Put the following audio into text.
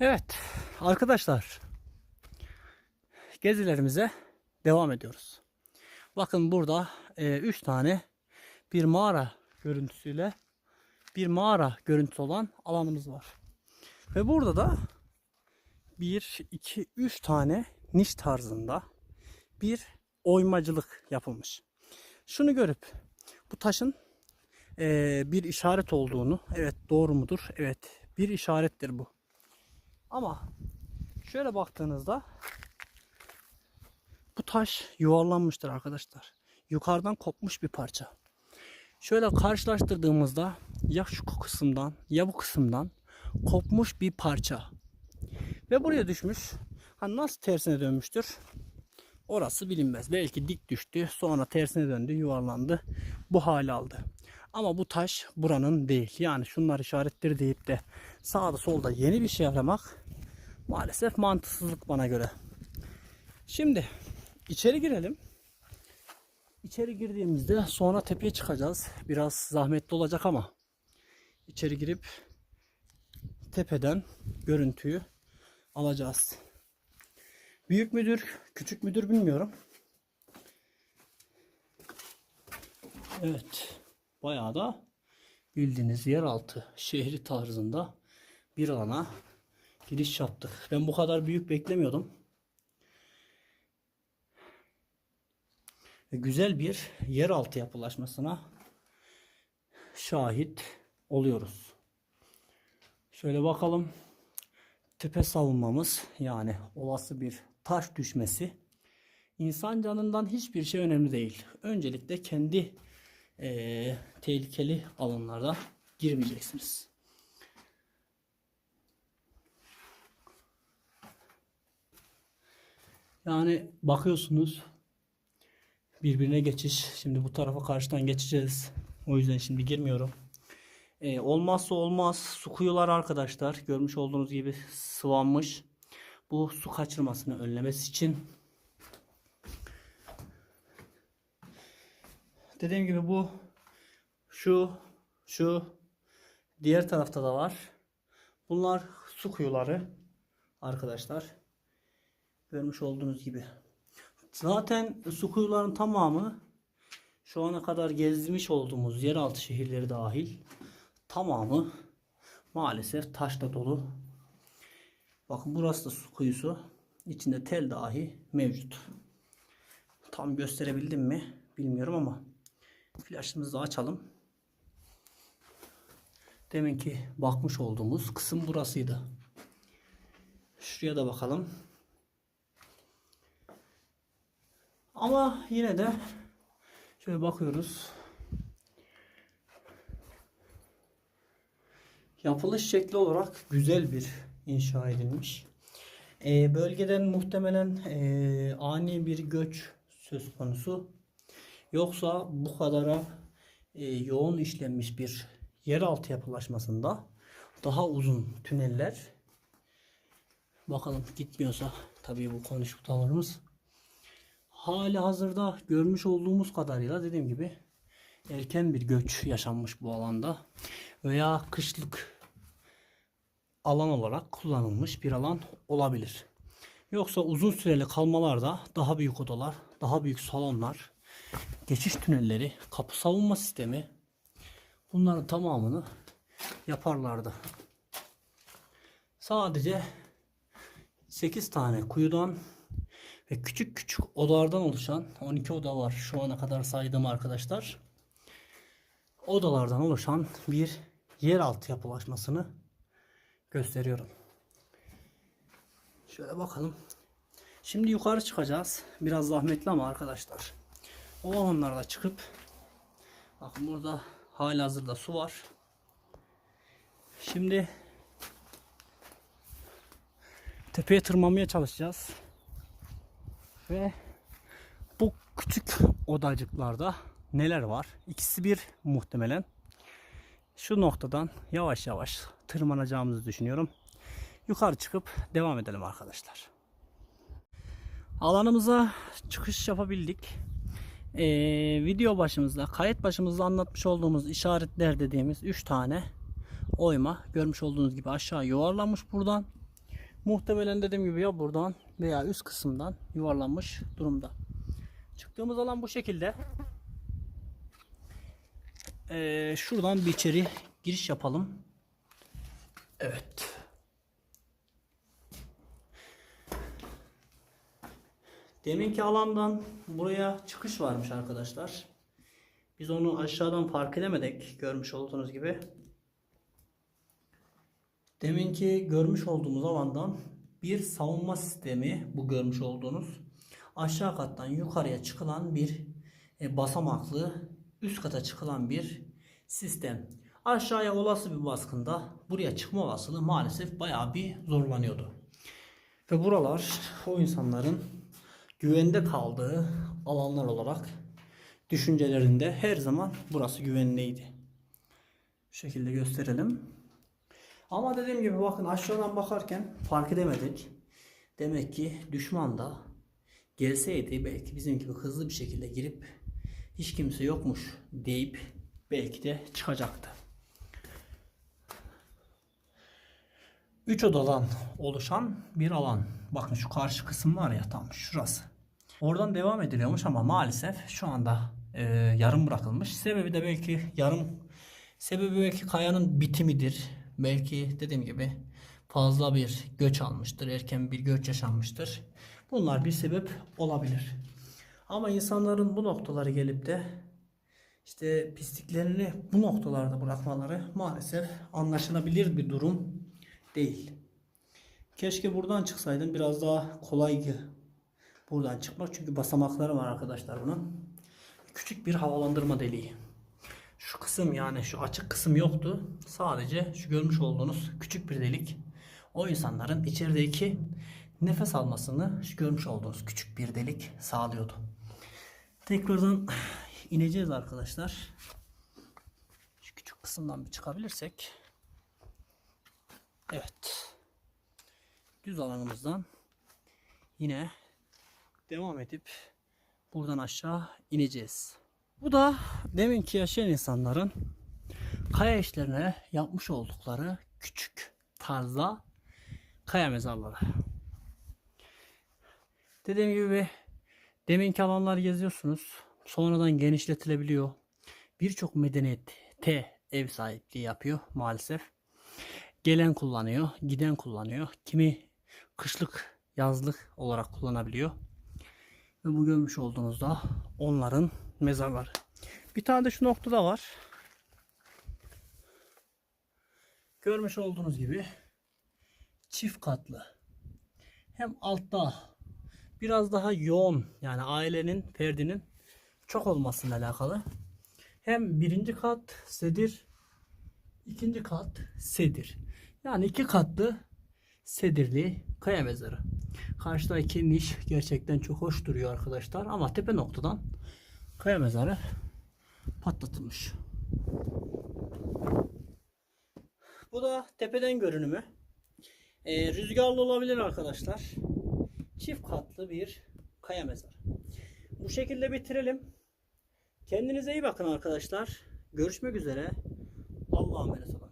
Evet arkadaşlar gezilerimize devam ediyoruz. Bakın burada 3 tane bir mağara görüntüsüyle bir mağara görüntüsü olan alanımız var. Ve burada da 1, 2, 3 tane niş tarzında bir oymacılık yapılmış. Şunu görüp bu taşın eee, bir işaret olduğunu, evet doğru mudur? Evet bir işarettir bu. Ama şöyle baktığınızda bu taş yuvarlanmıştır arkadaşlar. Yukarıdan kopmuş bir parça. Şöyle karşılaştırdığımızda ya şu kısımdan ya bu kısımdan kopmuş bir parça. Ve buraya düşmüş. Hani nasıl tersine dönmüştür? Orası bilinmez. Belki dik düştü, sonra tersine döndü, yuvarlandı. Bu hale aldı. Ama bu taş buranın değil. Yani şunlar işarettir deyip de sağda solda yeni bir şey aramak maalesef mantıksızlık bana göre. Şimdi içeri girelim. İçeri girdiğimizde sonra tepeye çıkacağız. Biraz zahmetli olacak ama içeri girip tepeden görüntüyü alacağız. Büyük müdür, küçük müdür bilmiyorum. Evet. Bayağı da bildiğiniz yeraltı şehri tarzında bir alana giriş yaptık. Ben bu kadar büyük beklemiyordum. Güzel bir yeraltı yapılaşmasına şahit oluyoruz. Şöyle bakalım. Tepe savunmamız yani olası bir taş düşmesi insan canından hiçbir şey önemli değil. Öncelikle kendi eee, tehlikeli alanlarda girmeyeceksiniz. Yani bakıyorsunuz birbirine geçiş. Şimdi bu tarafa karşıdan geçeceğiz. O yüzden şimdi girmiyorum. Ee, olmazsa olmaz su kuyular arkadaşlar. Görmüş olduğunuz gibi sıvanmış. Bu su kaçırmasını önlemesi için. Dediğim gibi bu şu şu diğer tarafta da var. Bunlar su kuyuları arkadaşlar. Görmüş olduğunuz gibi. Zaten su kuyuların tamamı şu ana kadar gezmiş olduğumuz yeraltı şehirleri dahil tamamı maalesef taşla dolu. Bakın burası da su kuyusu. İçinde tel dahi mevcut. Tam gösterebildim mi bilmiyorum ama flaşımızı açalım. Deminki bakmış olduğumuz kısım burasıydı. Şuraya da bakalım. Ama yine de şöyle bakıyoruz. Yapılış şekli olarak güzel bir inşa edilmiş. Ee, bölgeden muhtemelen ee, ani bir göç söz konusu. Yoksa bu kadara ee, yoğun işlenmiş bir yeraltı yapılaşmasında daha uzun tüneller bakalım gitmiyorsa tabii bu konuşmalarımız hali hazırda görmüş olduğumuz kadarıyla dediğim gibi erken bir göç yaşanmış bu alanda veya kışlık alan olarak kullanılmış bir alan olabilir. Yoksa uzun süreli kalmalarda daha büyük odalar, daha büyük salonlar, geçiş tünelleri, kapı savunma sistemi bunların tamamını yaparlardı. Sadece 8 tane kuyudan ve küçük küçük odalardan oluşan 12 oda var şu ana kadar saydığım arkadaşlar. Odalardan oluşan bir yeraltı yapılaşmasını gösteriyorum. Şöyle bakalım. Şimdi yukarı çıkacağız. Biraz zahmetli ama arkadaşlar. O alanlarda çıkıp bakın burada hala hazırda su var. Şimdi tepeye tırmanmaya çalışacağız. Ve bu küçük odacıklarda neler var? İkisi bir muhtemelen. Şu noktadan yavaş yavaş tırmanacağımızı düşünüyorum. Yukarı çıkıp devam edelim arkadaşlar. Alanımıza çıkış yapabildik. Ee, video başımızda, kayıt başımızda anlatmış olduğumuz işaretler dediğimiz 3 tane oyma görmüş olduğunuz gibi aşağı yuvarlanmış buradan. Muhtemelen dediğim gibi ya buradan veya üst kısımdan yuvarlanmış durumda. Çıktığımız alan bu şekilde. Ee, şuradan bir içeri giriş yapalım. Evet. Deminki alandan buraya çıkış varmış arkadaşlar. Biz onu aşağıdan fark edemedik görmüş olduğunuz gibi. Deminki görmüş olduğumuz alandan bir savunma sistemi bu görmüş olduğunuz aşağı kattan yukarıya çıkılan bir e, basamaklı üst kata çıkılan bir sistem. Aşağıya olası bir baskında buraya çıkma olasılığı maalesef bayağı bir zorlanıyordu. Ve buralar o insanların güvende kaldığı alanlar olarak düşüncelerinde her zaman burası güvenliydi. Bu şekilde gösterelim. Ama dediğim gibi bakın aşağıdan bakarken fark edemedik. Demek ki düşman da gelseydi belki bizim gibi hızlı bir şekilde girip hiç kimse yokmuş deyip belki de çıkacaktı. Üç odadan oluşan bir alan. Bakın şu karşı kısım var ya tam şurası. Oradan devam ediliyormuş ama maalesef şu anda e, yarım bırakılmış. Sebebi de belki yarım sebebi belki kayanın bitimidir. Belki dediğim gibi fazla bir göç almıştır. Erken bir göç yaşanmıştır. Bunlar bir sebep olabilir. Ama insanların bu noktaları gelip de işte pisliklerini bu noktalarda bırakmaları maalesef anlaşılabilir bir durum değil. Keşke buradan çıksaydım biraz daha kolaydı buradan çıkmak. Çünkü basamakları var arkadaşlar bunun. Küçük bir havalandırma deliği. Şu kısım yani şu açık kısım yoktu. Sadece şu görmüş olduğunuz küçük bir delik. O insanların içerideki nefes almasını şu görmüş olduğunuz küçük bir delik sağlıyordu. Tekrardan ineceğiz arkadaşlar. Şu küçük kısımdan bir çıkabilirsek. Evet. Düz alanımızdan yine devam edip buradan aşağı ineceğiz. Bu da deminki yaşayan insanların kaya işlerine yapmış oldukları küçük tarzda kaya mezarları. Dediğim gibi deminki alanlar geziyorsunuz. Sonradan genişletilebiliyor. Birçok medeniyete ev sahipliği yapıyor maalesef. Gelen kullanıyor, giden kullanıyor. Kimi kışlık, yazlık olarak kullanabiliyor. Ve bu görmüş olduğunuzda onların mezarları. Bir tane de şu noktada var. Görmüş olduğunuz gibi çift katlı. Hem altta biraz daha yoğun yani ailenin, ferdinin çok olmasıyla alakalı. Hem birinci kat sedir, ikinci kat sedir. Yani iki katlı sedirli kaya mezarı. Karşıdaki niş gerçekten çok hoş duruyor arkadaşlar. Ama tepe noktadan kaya mezarı patlatılmış. Bu da tepeden görünümü. Ee, rüzgarlı olabilir arkadaşlar. Çift katlı bir kaya mezarı. Bu şekilde bitirelim. Kendinize iyi bakın arkadaşlar. Görüşmek üzere. Allah'a emanet olun.